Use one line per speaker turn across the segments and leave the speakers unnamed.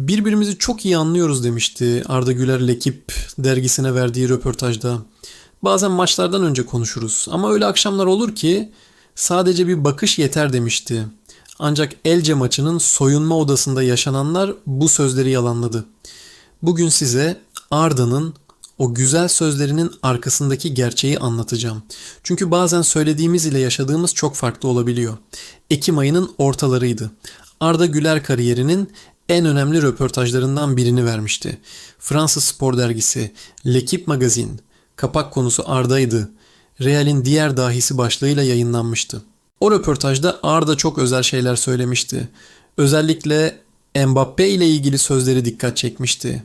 Birbirimizi çok iyi anlıyoruz demişti Arda Güler Lekip dergisine verdiği röportajda. Bazen maçlardan önce konuşuruz ama öyle akşamlar olur ki sadece bir bakış yeter demişti. Ancak Elce maçının soyunma odasında yaşananlar bu sözleri yalanladı. Bugün size Arda'nın o güzel sözlerinin arkasındaki gerçeği anlatacağım. Çünkü bazen söylediğimiz ile yaşadığımız çok farklı olabiliyor. Ekim ayının ortalarıydı. Arda Güler kariyerinin en önemli röportajlarından birini vermişti. Fransız spor dergisi L'Equipe Magazine kapak konusu Arda'ydı. Real'in diğer dahisi başlığıyla yayınlanmıştı. O röportajda Arda çok özel şeyler söylemişti. Özellikle Mbappe ile ilgili sözleri dikkat çekmişti.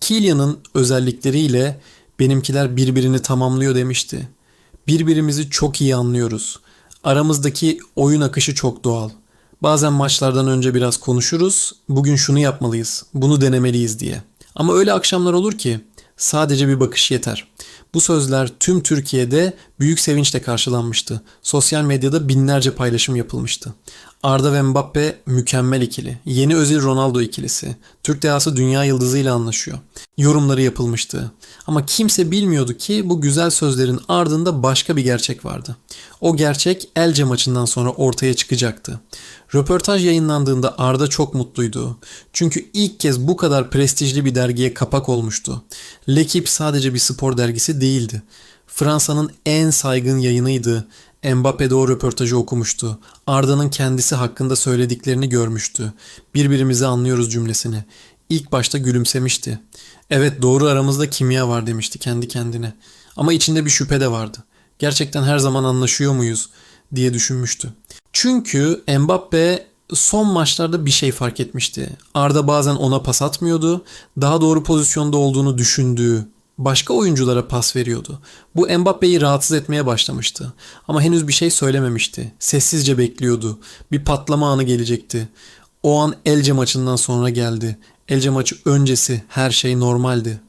Kylian'ın özellikleriyle benimkiler birbirini tamamlıyor demişti. Birbirimizi çok iyi anlıyoruz. Aramızdaki oyun akışı çok doğal. Bazen maçlardan önce biraz konuşuruz. Bugün şunu yapmalıyız, bunu denemeliyiz diye. Ama öyle akşamlar olur ki sadece bir bakış yeter. Bu sözler tüm Türkiye'de büyük sevinçle karşılanmıştı. Sosyal medyada binlerce paylaşım yapılmıştı. Arda ve Mbappe mükemmel ikili. Yeni Özil Ronaldo ikilisi. Türk dehası dünya yıldızıyla anlaşıyor. Yorumları yapılmıştı. Ama kimse bilmiyordu ki bu güzel sözlerin ardında başka bir gerçek vardı. O gerçek Elce maçından sonra ortaya çıkacaktı. Röportaj yayınlandığında Arda çok mutluydu. Çünkü ilk kez bu kadar prestijli bir dergiye kapak olmuştu. L'Equipe sadece bir spor dergisi değildi. Fransa'nın en saygın yayınıydı. Mbappe de o röportajı okumuştu. Arda'nın kendisi hakkında söylediklerini görmüştü. Birbirimizi anlıyoruz cümlesini. İlk başta gülümsemişti. Evet doğru aramızda kimya var demişti kendi kendine. Ama içinde bir şüphe de vardı. Gerçekten her zaman anlaşıyor muyuz diye düşünmüştü. Çünkü Mbappe son maçlarda bir şey fark etmişti. Arda bazen ona pas atmıyordu. Daha doğru pozisyonda olduğunu düşündüğü, başka oyunculara pas veriyordu. Bu Mbappe'yi rahatsız etmeye başlamıştı. Ama henüz bir şey söylememişti. Sessizce bekliyordu. Bir patlama anı gelecekti. O an Elce maçından sonra geldi. Elce maçı öncesi her şey normaldi.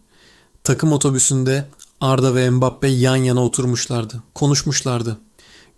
Takım otobüsünde Arda ve Mbappe yan yana oturmuşlardı. Konuşmuşlardı.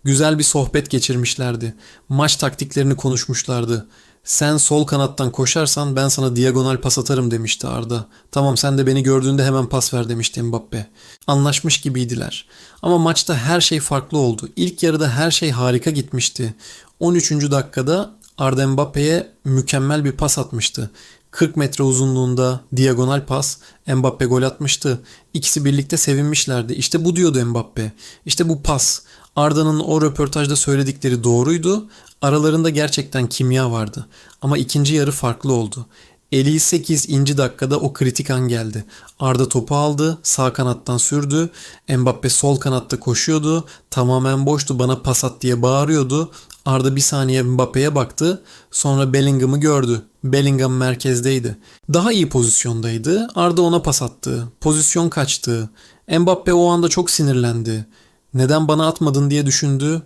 Güzel bir sohbet geçirmişlerdi. Maç taktiklerini konuşmuşlardı. Sen sol kanattan koşarsan ben sana diagonal pas atarım demişti Arda. Tamam sen de beni gördüğünde hemen pas ver demişti Mbappe. Anlaşmış gibiydiler. Ama maçta her şey farklı oldu. İlk yarıda her şey harika gitmişti. 13. dakikada Arda Mbappe'ye mükemmel bir pas atmıştı. 40 metre uzunluğunda diagonal pas Mbappe gol atmıştı. İkisi birlikte sevinmişlerdi. İşte bu diyordu Mbappe. İşte bu pas. Arda'nın o röportajda söyledikleri doğruydu. Aralarında gerçekten kimya vardı. Ama ikinci yarı farklı oldu. 58. inci dakikada o kritik an geldi. Arda topu aldı, sağ kanattan sürdü. Mbappe sol kanatta koşuyordu. Tamamen boştu, bana pas at diye bağırıyordu. Arda bir saniye Mbappe'ye baktı. Sonra Bellingham'ı gördü. Bellingham merkezdeydi. Daha iyi pozisyondaydı. Arda ona pas attı. Pozisyon kaçtı. Mbappe o anda çok sinirlendi. Neden bana atmadın diye düşündü.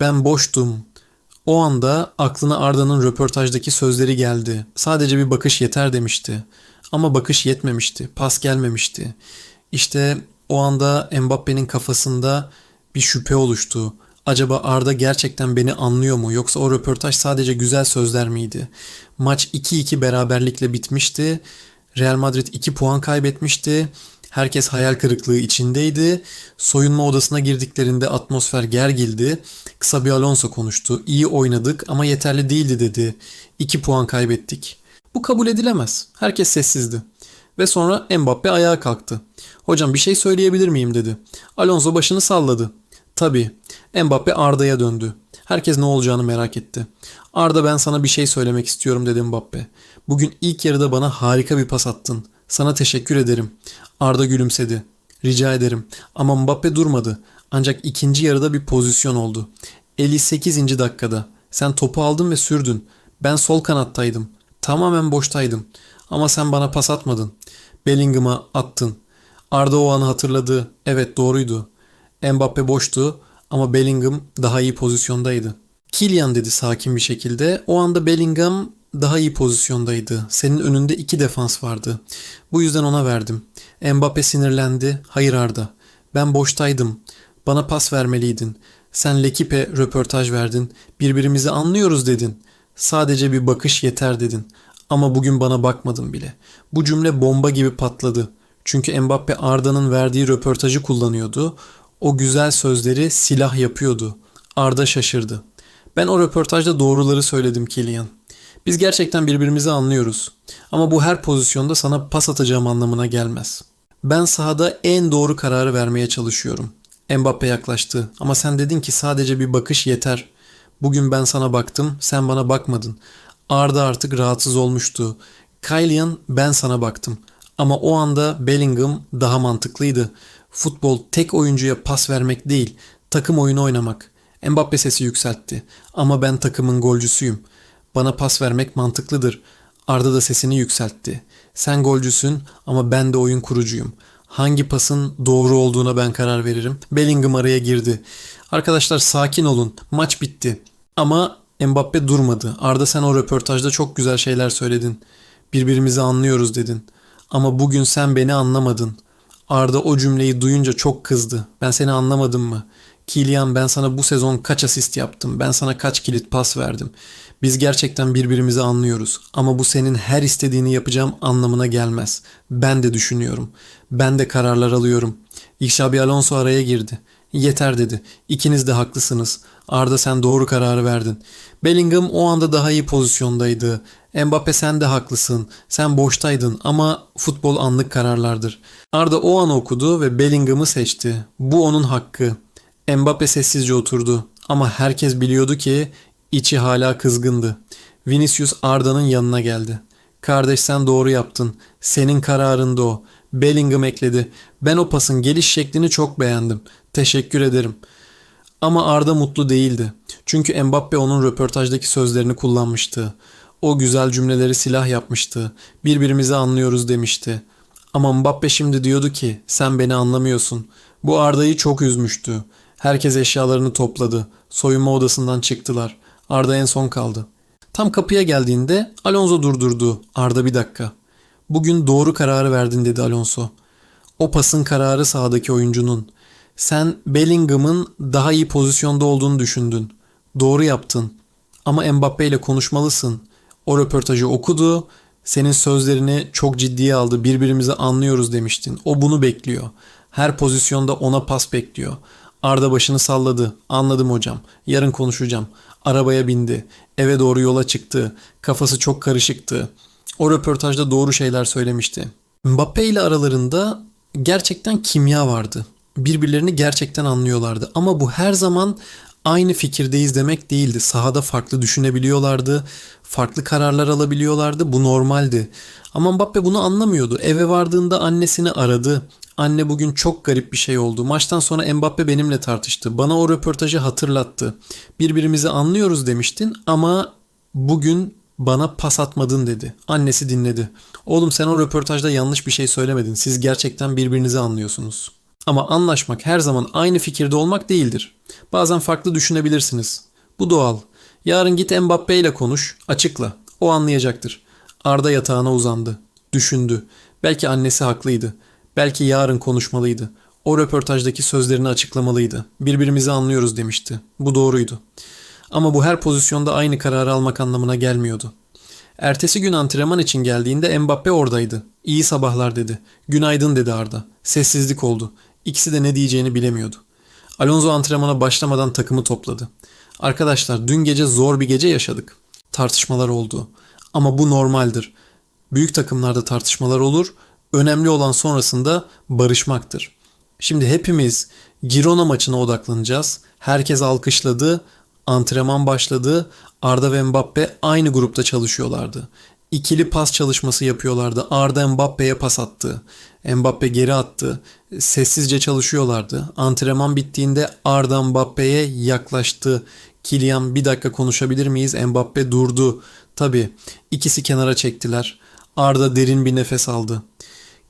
Ben boştum. O anda aklına Arda'nın röportajdaki sözleri geldi. Sadece bir bakış yeter demişti. Ama bakış yetmemişti. Pas gelmemişti. İşte o anda Mbappe'nin kafasında bir şüphe oluştu. Acaba Arda gerçekten beni anlıyor mu yoksa o röportaj sadece güzel sözler miydi? Maç 2-2 beraberlikle bitmişti. Real Madrid 2 puan kaybetmişti. Herkes hayal kırıklığı içindeydi. Soyunma odasına girdiklerinde atmosfer gergildi. Kısa bir Alonso konuştu. İyi oynadık ama yeterli değildi dedi. 2 puan kaybettik. Bu kabul edilemez. Herkes sessizdi. Ve sonra Mbappe ayağa kalktı. Hocam bir şey söyleyebilir miyim dedi. Alonso başını salladı. Tabii. Mbappe Arda'ya döndü. Herkes ne olacağını merak etti. Arda ben sana bir şey söylemek istiyorum dedi Mbappe. Bugün ilk yarıda bana harika bir pas attın. Sana teşekkür ederim. Arda gülümsedi. Rica ederim. Ama Mbappe durmadı. Ancak ikinci yarıda bir pozisyon oldu. 58. dakikada. Sen topu aldın ve sürdün. Ben sol kanattaydım. Tamamen boştaydım. Ama sen bana pas atmadın. Bellingham'a attın. Arda o anı hatırladı. Evet doğruydu. Mbappe boştu ama Bellingham daha iyi pozisyondaydı. Kylian dedi sakin bir şekilde. O anda Bellingham daha iyi pozisyondaydı. Senin önünde iki defans vardı. Bu yüzden ona verdim. Mbappe sinirlendi. Hayır Arda. Ben boştaydım. Bana pas vermeliydin. Sen Lekip'e röportaj verdin. Birbirimizi anlıyoruz dedin. Sadece bir bakış yeter dedin. Ama bugün bana bakmadın bile. Bu cümle bomba gibi patladı. Çünkü Mbappe Arda'nın verdiği röportajı kullanıyordu. O güzel sözleri silah yapıyordu. Arda şaşırdı. Ben o röportajda doğruları söyledim Kylian. Biz gerçekten birbirimizi anlıyoruz. Ama bu her pozisyonda sana pas atacağım anlamına gelmez. Ben sahada en doğru kararı vermeye çalışıyorum. Mbappe yaklaştı ama sen dedin ki sadece bir bakış yeter. Bugün ben sana baktım, sen bana bakmadın. Arda artık rahatsız olmuştu. Kylian ben sana baktım. Ama o anda Bellingham daha mantıklıydı. Futbol tek oyuncuya pas vermek değil, takım oyunu oynamak. Mbappe sesi yükseltti. Ama ben takımın golcüsüyüm. Bana pas vermek mantıklıdır. Arda da sesini yükseltti. Sen golcüsün ama ben de oyun kurucuyum. Hangi pasın doğru olduğuna ben karar veririm. Bellingham araya girdi. Arkadaşlar sakin olun. Maç bitti. Ama Mbappe durmadı. Arda sen o röportajda çok güzel şeyler söyledin. Birbirimizi anlıyoruz dedin. Ama bugün sen beni anlamadın. Arda o cümleyi duyunca çok kızdı. Ben seni anlamadım mı? Kylian ben sana bu sezon kaç asist yaptım? Ben sana kaç kilit pas verdim? Biz gerçekten birbirimizi anlıyoruz. Ama bu senin her istediğini yapacağım anlamına gelmez. Ben de düşünüyorum. Ben de kararlar alıyorum. Xabi Alonso araya girdi. Yeter dedi. İkiniz de haklısınız. Arda sen doğru kararı verdin. Bellingham o anda daha iyi pozisyondaydı. Mbappe sen de haklısın. Sen boştaydın ama futbol anlık kararlardır. Arda o an okudu ve Bellingham'ı seçti. Bu onun hakkı. Mbappe sessizce oturdu ama herkes biliyordu ki içi hala kızgındı. Vinicius Arda'nın yanına geldi. Kardeş sen doğru yaptın. Senin kararında o. Bellingham ekledi. Ben o pasın geliş şeklini çok beğendim. Teşekkür ederim. Ama Arda mutlu değildi. Çünkü Mbappe onun röportajdaki sözlerini kullanmıştı. O güzel cümleleri silah yapmıştı. Birbirimizi anlıyoruz demişti. Ama Mbappe şimdi diyordu ki sen beni anlamıyorsun. Bu Arda'yı çok üzmüştü. Herkes eşyalarını topladı. Soyunma odasından çıktılar. Arda en son kaldı. Tam kapıya geldiğinde Alonso durdurdu. Arda bir dakika. Bugün doğru kararı verdin dedi Alonso. O pasın kararı sahadaki oyuncunun. Sen Bellingham'ın daha iyi pozisyonda olduğunu düşündün. Doğru yaptın. Ama Mbappe ile konuşmalısın. O röportajı okudu. Senin sözlerini çok ciddiye aldı. Birbirimizi anlıyoruz demiştin. O bunu bekliyor. Her pozisyonda ona pas bekliyor. Arda başını salladı. Anladım hocam. Yarın konuşacağım. Arabaya bindi. Eve doğru yola çıktı. Kafası çok karışıktı. O röportajda doğru şeyler söylemişti. Mbappe ile aralarında gerçekten kimya vardı. Birbirlerini gerçekten anlıyorlardı. Ama bu her zaman aynı fikirdeyiz demek değildi. Sahada farklı düşünebiliyorlardı. Farklı kararlar alabiliyorlardı. Bu normaldi. Ama Mbappe bunu anlamıyordu. Eve vardığında annesini aradı. Anne bugün çok garip bir şey oldu. Maçtan sonra Mbappe benimle tartıştı. Bana o röportajı hatırlattı. Birbirimizi anlıyoruz demiştin ama bugün bana pas atmadın dedi. Annesi dinledi. Oğlum sen o röportajda yanlış bir şey söylemedin. Siz gerçekten birbirinizi anlıyorsunuz. Ama anlaşmak her zaman aynı fikirde olmak değildir. Bazen farklı düşünebilirsiniz. Bu doğal. Yarın git Mbappe ile konuş, açıkla. O anlayacaktır. Arda yatağına uzandı. Düşündü. Belki annesi haklıydı. Belki yarın konuşmalıydı. O röportajdaki sözlerini açıklamalıydı. Birbirimizi anlıyoruz demişti. Bu doğruydu. Ama bu her pozisyonda aynı kararı almak anlamına gelmiyordu. Ertesi gün antrenman için geldiğinde Mbappe oradaydı. İyi sabahlar dedi. Günaydın dedi Arda. Sessizlik oldu. İkisi de ne diyeceğini bilemiyordu. Alonso antrenmana başlamadan takımı topladı. Arkadaşlar dün gece zor bir gece yaşadık. Tartışmalar oldu. Ama bu normaldir. Büyük takımlarda tartışmalar olur. Önemli olan sonrasında barışmaktır. Şimdi hepimiz Girona maçına odaklanacağız. Herkes alkışladı. Antrenman başladı. Arda ve Mbappe aynı grupta çalışıyorlardı. İkili pas çalışması yapıyorlardı. Arda Mbappe'ye pas attı. Mbappe geri attı. Sessizce çalışıyorlardı. Antrenman bittiğinde Arda Mbappe'ye yaklaştı. Kylian bir dakika konuşabilir miyiz? Mbappe durdu. Tabii ikisi kenara çektiler. Arda derin bir nefes aldı.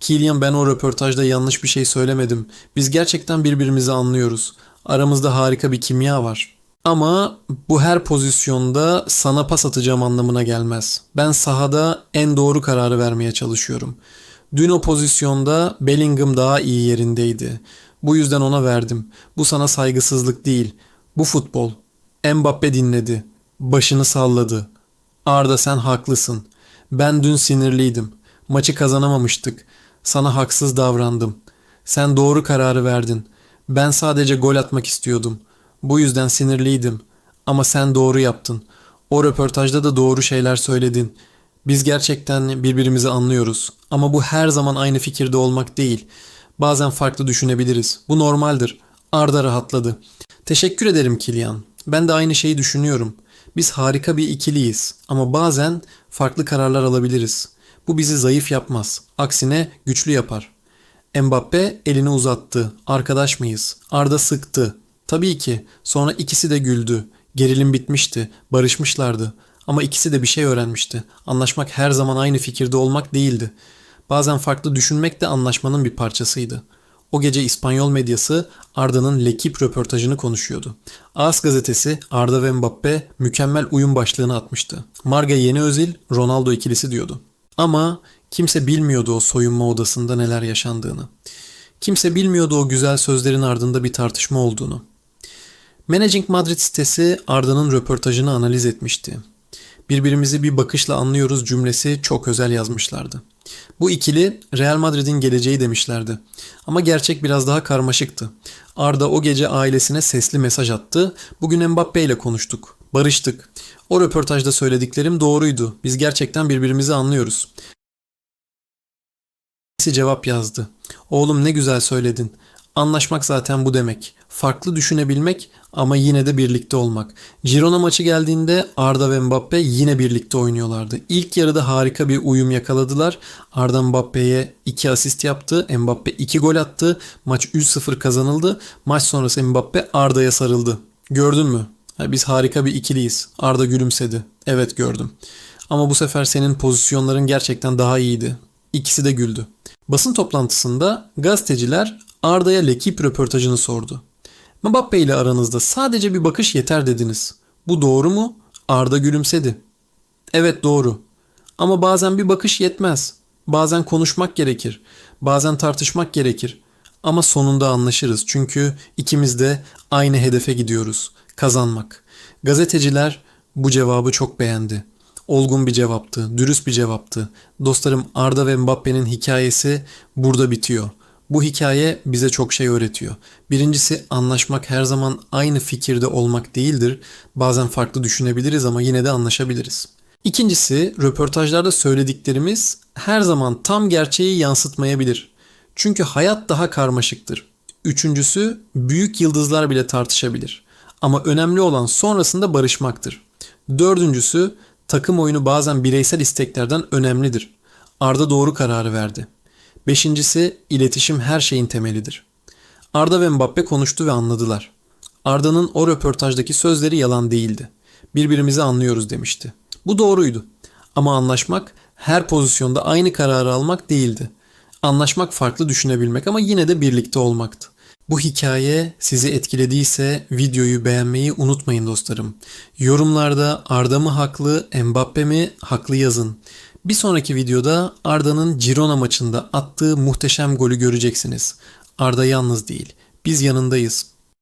Kylian ben o röportajda yanlış bir şey söylemedim. Biz gerçekten birbirimizi anlıyoruz. Aramızda harika bir kimya var. Ama bu her pozisyonda sana pas atacağım anlamına gelmez. Ben sahada en doğru kararı vermeye çalışıyorum. Dün o pozisyonda Bellingham daha iyi yerindeydi. Bu yüzden ona verdim. Bu sana saygısızlık değil. Bu futbol. Mbappe dinledi. Başını salladı. Arda sen haklısın. Ben dün sinirliydim. Maçı kazanamamıştık. Sana haksız davrandım. Sen doğru kararı verdin. Ben sadece gol atmak istiyordum. Bu yüzden sinirliydim. Ama sen doğru yaptın. O röportajda da doğru şeyler söyledin. Biz gerçekten birbirimizi anlıyoruz. Ama bu her zaman aynı fikirde olmak değil. Bazen farklı düşünebiliriz. Bu normaldir. Arda rahatladı. Teşekkür ederim Kilian. Ben de aynı şeyi düşünüyorum. Biz harika bir ikiliyiz ama bazen farklı kararlar alabiliriz. Bu bizi zayıf yapmaz. Aksine güçlü yapar. Mbappe elini uzattı. Arkadaş mıyız? Arda sıktı. Tabii ki. Sonra ikisi de güldü. Gerilim bitmişti. Barışmışlardı. Ama ikisi de bir şey öğrenmişti. Anlaşmak her zaman aynı fikirde olmak değildi. Bazen farklı düşünmek de anlaşmanın bir parçasıydı. O gece İspanyol medyası Arda'nın Lekip röportajını konuşuyordu. AS gazetesi Arda ve Mbappe mükemmel uyum başlığını atmıştı. Marga Yeni Özil, Ronaldo ikilisi diyordu. Ama kimse bilmiyordu o soyunma odasında neler yaşandığını. Kimse bilmiyordu o güzel sözlerin ardında bir tartışma olduğunu. Managing Madrid sitesi Arda'nın röportajını analiz etmişti. Birbirimizi bir bakışla anlıyoruz cümlesi çok özel yazmışlardı. Bu ikili Real Madrid'in geleceği demişlerdi. Ama gerçek biraz daha karmaşıktı. Arda o gece ailesine sesli mesaj attı. Bugün Mbappe ile konuştuk. Barıştık. O röportajda söylediklerim doğruydu. Biz gerçekten birbirimizi anlıyoruz. Birisi cevap yazdı. Oğlum ne güzel söyledin. Anlaşmak zaten bu demek. Farklı düşünebilmek ama yine de birlikte olmak. Girona maçı geldiğinde Arda ve Mbappe yine birlikte oynuyorlardı. İlk yarıda harika bir uyum yakaladılar. Arda Mbappe'ye 2 asist yaptı. Mbappe 2 gol attı. Maç 3-0 kazanıldı. Maç sonrası Mbappe Arda'ya sarıldı. Gördün mü? Biz harika bir ikiliyiz. Arda gülümsedi. Evet gördüm. Ama bu sefer senin pozisyonların gerçekten daha iyiydi. İkisi de güldü. Basın toplantısında gazeteciler Arda'ya Lekip röportajını sordu. Mbappe ile aranızda sadece bir bakış yeter dediniz. Bu doğru mu? Arda gülümsedi. Evet doğru. Ama bazen bir bakış yetmez. Bazen konuşmak gerekir. Bazen tartışmak gerekir. Ama sonunda anlaşırız. Çünkü ikimiz de aynı hedefe gidiyoruz. Kazanmak. Gazeteciler bu cevabı çok beğendi. Olgun bir cevaptı, dürüst bir cevaptı. Dostlarım Arda ve Mbappe'nin hikayesi burada bitiyor. Bu hikaye bize çok şey öğretiyor. Birincisi anlaşmak her zaman aynı fikirde olmak değildir. Bazen farklı düşünebiliriz ama yine de anlaşabiliriz. İkincisi röportajlarda söylediklerimiz her zaman tam gerçeği yansıtmayabilir. Çünkü hayat daha karmaşıktır. Üçüncüsü büyük yıldızlar bile tartışabilir. Ama önemli olan sonrasında barışmaktır. Dördüncüsü takım oyunu bazen bireysel isteklerden önemlidir. Arda doğru kararı verdi. Beşincisi iletişim her şeyin temelidir. Arda ve Mbappe konuştu ve anladılar. Arda'nın o röportajdaki sözleri yalan değildi. Birbirimizi anlıyoruz demişti. Bu doğruydu. Ama anlaşmak her pozisyonda aynı kararı almak değildi. Anlaşmak farklı düşünebilmek ama yine de birlikte olmaktı. Bu hikaye sizi etkilediyse videoyu beğenmeyi unutmayın dostlarım. Yorumlarda Arda mı haklı, Mbappe mi haklı yazın. Bir sonraki videoda Arda'nın Girona maçında attığı muhteşem golü göreceksiniz. Arda yalnız değil. Biz yanındayız.